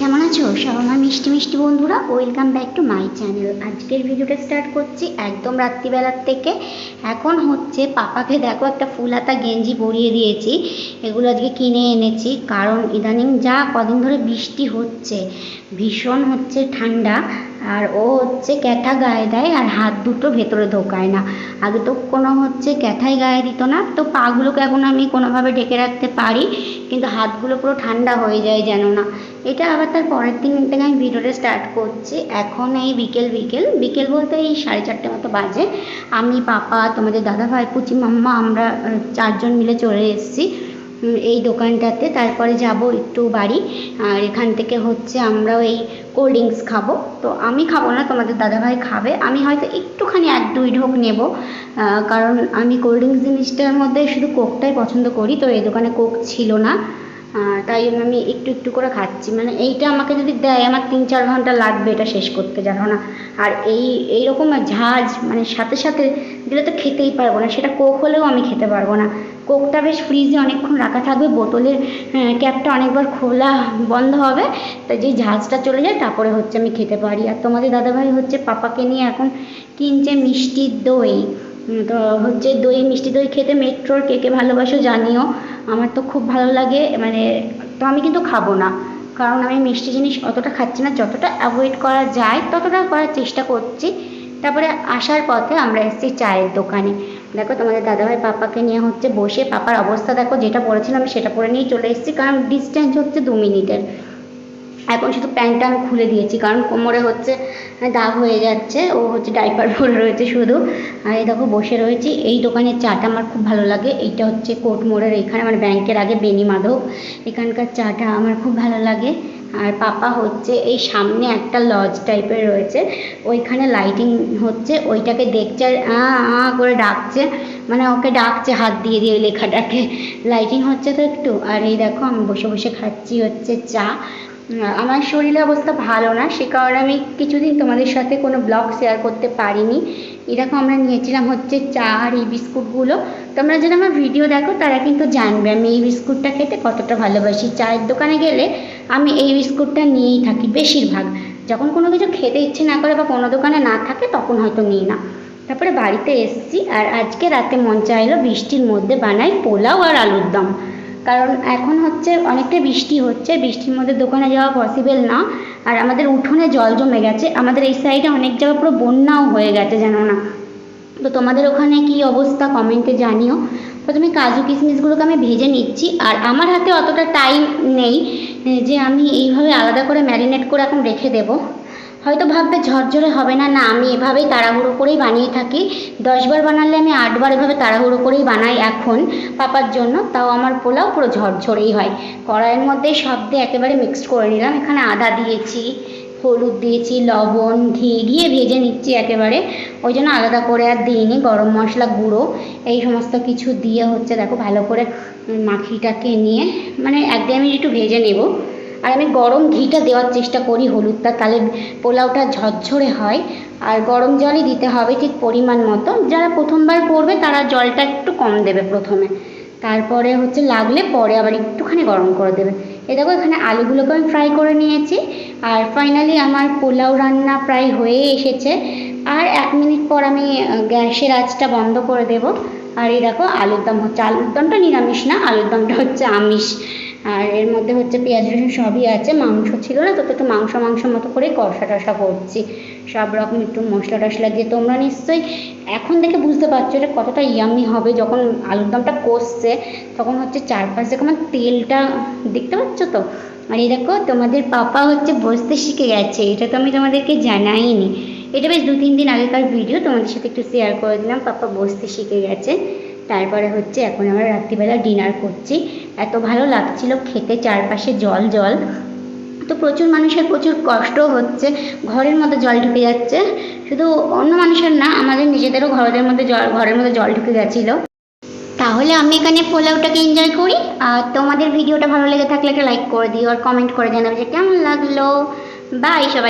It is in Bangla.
কেমন আছো? সব আমার মিষ্টি মিষ্টি বন্ধুরা welcome back to my channel আজকের ভিডিওটা স্টার্ট করছি একদম রাত্রিবেলার থেকে। এখন হচ্ছে পাপাকে দেখো একটা ফুল হাতা গেঞ্জি পরিয়ে দিয়েছি। এগুলো আজকে কিনে এনেছি, কারণ ইদানিং যা কদিন ধরে বৃষ্টি হচ্ছে, ভীষণ হচ্ছে ঠান্ডা। আর ও হচ্ছে ক্যাথা গায়ে দেয় আর হাত দুটো ভেতরে ঢোকায় না। আগে তো কোনো হচ্ছে ক্যাথাই গায়ে দিত না, তো পাগুলোকে এখন আমি কোনোভাবে ঢেকে রাখতে পারি। কিন্তু হাতগুলো পুরো ঠান্ডা হয়ে যায় যেন না। এটা আবার তার পরের দিন থেকে আমি ভিডিওটা স্টার্ট করছি। এখন এই বিকেল বিকেল বিকেল বলতে এই সাড়ে চারটে মতো বাজে। আমি পাপা, তোমাদের দাদা ভাই পুচি মাম্মা, আমরা চারজন মিলে চলে এসেছি। এই দোকানটাতে। তারপরে যাব একটু বাড়ি। আর এখান থেকে হচ্ছে আমরাও এই কোল্ড ড্রিঙ্কস খাব। তো আমি খাব না, তোমাদের দাদাভাই খাবে। আমি হয়তো একটুখানি এক দুই ঢোক নেব। কারণ আমি কোল্ড ড্রিঙ্কস জিনিসটার মধ্যে শুধু কোকটাই পছন্দ করি। তো এই দোকানে কোক ছিল না। তাই জন্য আমি একটু একটু করে খাচ্ছি। মানে এইটা আমাকে যদি দেয়, আমার তিন চার ঘণ্টা লাগবে এটা শেষ করতে, জানো না? আর এই এইরকম ঝাঁজ মানে সাথে সাথে দিলে তো খেতেই পারব না। সেটা কোক হলেও আমি খেতে পারব না। কোকটা বেশ ফ্রিজে অনেকক্ষণ রাখা থাকবে, বোতলের ক্যাপটা অনেকবার খোলা বন্ধ হবে। তা যে ঝাঁজটা চলে যায়, তারপরে হচ্ছে আমি খেতে পারি। আর তোমাদের দাদাভাই হচ্ছে পাপাকে নিয়ে এখন কিনছে মিষ্টির দই। তো হচ্ছে দই, মিষ্টি দই খেতে মেট্রোর কে কে ভালোবাসো জানিও। আমার তো খুব ভালো লাগে মানে তো আমি কিন্তু খাব না। কারণ আমি মিষ্টি জিনিস অতটা খাচ্ছি না, যতটা অ্যাভয়েড করা যায় ততটা করার চেষ্টা করছি। তারপরে আসার পথে আমরা এসেছি চায়ের দোকানে। দেখো তোমাদের দাদাভাই পাপাকে নিয়ে হচ্ছে বসে, পাপার অবস্থা দেখো, যেটা পড়েছিলাম সেটা পরে নিয়েই চলে এসেছি, কারণ ডিস্টেন্স হচ্ছে দু মিনিটের। এখন শুধু প্যান্টটা আমি খুলে দিয়েছি, কারণ কোমরে হচ্ছে দাগ হয়ে যাচ্ছে, ও হচ্ছে ডাইপার পরে রয়েছে শুধু। আর এই দেখো, বসে রয়েছি। এই দোকানের চাটা আমার খুব ভালো লাগে। এইটা হচ্ছে কোর্ট মোড়ের এখানে আমার ব্যাংকের আগে বেনি মাধব। এখানকার চাটা আমার খুব ভালো লাগে। আর পাপা হচ্ছে এই সামনে একটা লজ টাইপের রয়েছে। ওইখানে লাইটিং হচ্ছে, ওইটাকে দেখছে আর আ করে ডাকছে। মানে ওকে ডাকছে, হাত দিয়ে দিয়ে ওই লেখাটাকে। লাইটিং হচ্ছে তো একটু। আর এই দেখো, আমি বসে বসে খাচ্ছি হচ্ছে চা। আমার শরীরের অবস্থা ভালো না, সে কারণে আমি কিছুদিন তোমাদের সাথে কোনো ব্লগ শেয়ার করতে পারিনি। এরকম আমরা নিয়েছিলাম হচ্ছে চা আর এই বিস্কুটগুলো। তোমরা যারা আমার ভিডিও দেখো, তারা কিন্তু জানবে আমি এই বিস্কুটটা খেতে কতটা ভালোবাসি। চায়ের দোকানে গেলে আমি এই বিস্কুটটা নিয়েই থাকি বেশিরভাগ। যখন কোনো কিছু খেতে ইচ্ছে না করে বা কোনো দোকানে না থাকে, তখন হয়তো নিই না। তারপরে বাড়িতে এসেছি আর আজকে রাতে মন চাইলো বৃষ্টির মধ্যে বানাই পোলাও আর আলুর দম। কারণ এখন হচ্ছে অনেকটা বৃষ্টি হচ্ছে। বৃষ্টির মধ্যে দোকানে যাওয়া পসিবল না। আর আমাদের উঠোনে জল জমে গেছে। আমাদের এই সাইডে অনেক জায়গা পুরো বন্যাও হয়ে গেছে জানো না। তো তোমাদের ওখানে কি অবস্থা কমেন্টে জানিও। প্রথমে কাজু কিশমিশগুলোকে আমি ভেজে নিচ্ছি। আর আমার হাতে অতটা টাইম নেই। যে আমি এইভাবে আলাদা করে ম্যারিনেট করে এখন রেখে দেবো। হয়তো ভাববে ঝরঝরে হবে না না, আমি এভাবেই তাড়াহুড়ো করেই বানিয়ে থাকি। দশবার বানালে আমি আটবার এভাবে তাড়াহুড়ো করেই বানাই এখন পাপার জন্য, তাও আমার পোলাও পুরো ঝরঝরেই হয়। কড়াইয়ের মধ্যেই সব দিয়ে একেবারে মিক্সড করে নিলাম, এখানে আদা দিয়েছি, হলুদ দিয়েছি, লবণ, ঘি, ঘিয়ে ভেজে নিচ্ছি একেবারে। ওই জন্য আলাদা করে আর দিইনি, গরম মশলা গুঁড়ো, এই সমস্ত কিছু দিয়ে হচ্ছে, দেখো ভালো করে মাখিটাকে নিয়ে মানে একদিন আমি একটু ভেজে নেব। আর আমি গরম ঘিটা দেওয়ার চেষ্টা করি হলুদটা, তাহলে পোলাওটা ঝরঝরে হয়। আর গরম জলই দিতে হবে ঠিক পরিমাণ মতো যারা প্রথমবার করবে, তারা জলটা একটু কম দেবে প্রথমে। তারপরে হচ্ছে লাগলে পরে আবার একটুখানি গরম করে দেবে। এ দেখো, এখানে আলুগুলোকে আমি ফ্রাই করে নিয়েছি। আর ফাইনালি আমার পোলাও রান্না প্রায় হয়ে এসেছে। আর এক মিনিট পর আমি গ্যাসের আঁচটা বন্ধ করে দেব। আর এই দেখো, আলুর দম হচ্ছে, আলুর দমটা নিরামিষ না, আলুর দমটা হচ্ছে আমিষ। আর এর মধ্যে হচ্ছে পেঁয়াজ, রসুন সবই আছে, মাংস ছিল না, তো একটু মাংস মাংস মতো করে কষা টষা করছি। সব রকম একটু মশলা টশলা দিয়ে তোমরা নিশ্চয়ই এখন থেকে বুঝতে পারছ এটা কতটা ইয়ামি হবে। যখন আলুর দমটা কষছে, তখন হচ্ছে চারপাশে কেমন তেলটা, দেখতে পাচ্ছ তো? আর এই দেখো তোমাদের পাপা হচ্ছে বসতে শিখে গেছে, এটা তো আমি তোমাদেরকে জানাইনি। এটা বেশ দু তিন দিন আগেকার ভিডিও তোমাদের সাথে একটু শেয়ার করে দিলাম, পাপা বসতে শিখে গেছে। তারপরে হচ্ছে এখন আমরা রাত্রিবেলা ডিনার করছি। এত ভালো লাগছিল খেতে, চারপাশে জল জল। তো প্রচুর মানুষের প্রচুর কষ্ট হচ্ছে, ঘরের মধ্যে জল ঢুকে যাচ্ছে। শুধু অন্য মানুষের না, আমাদের নিজেদেরও ঘরের মধ্যে জল, ঘরের মধ্যে জল ঢুকে গেছিল। তাহলে আমি এখানে পোলাওটাকে এনজয় করি। আর তোমাদের ভিডিওটা ভালো লেগে থাকলে একটা লাইক করে দিও আর কমেন্ট করে জানাবে যে কেমন লাগল। বাই সবাই।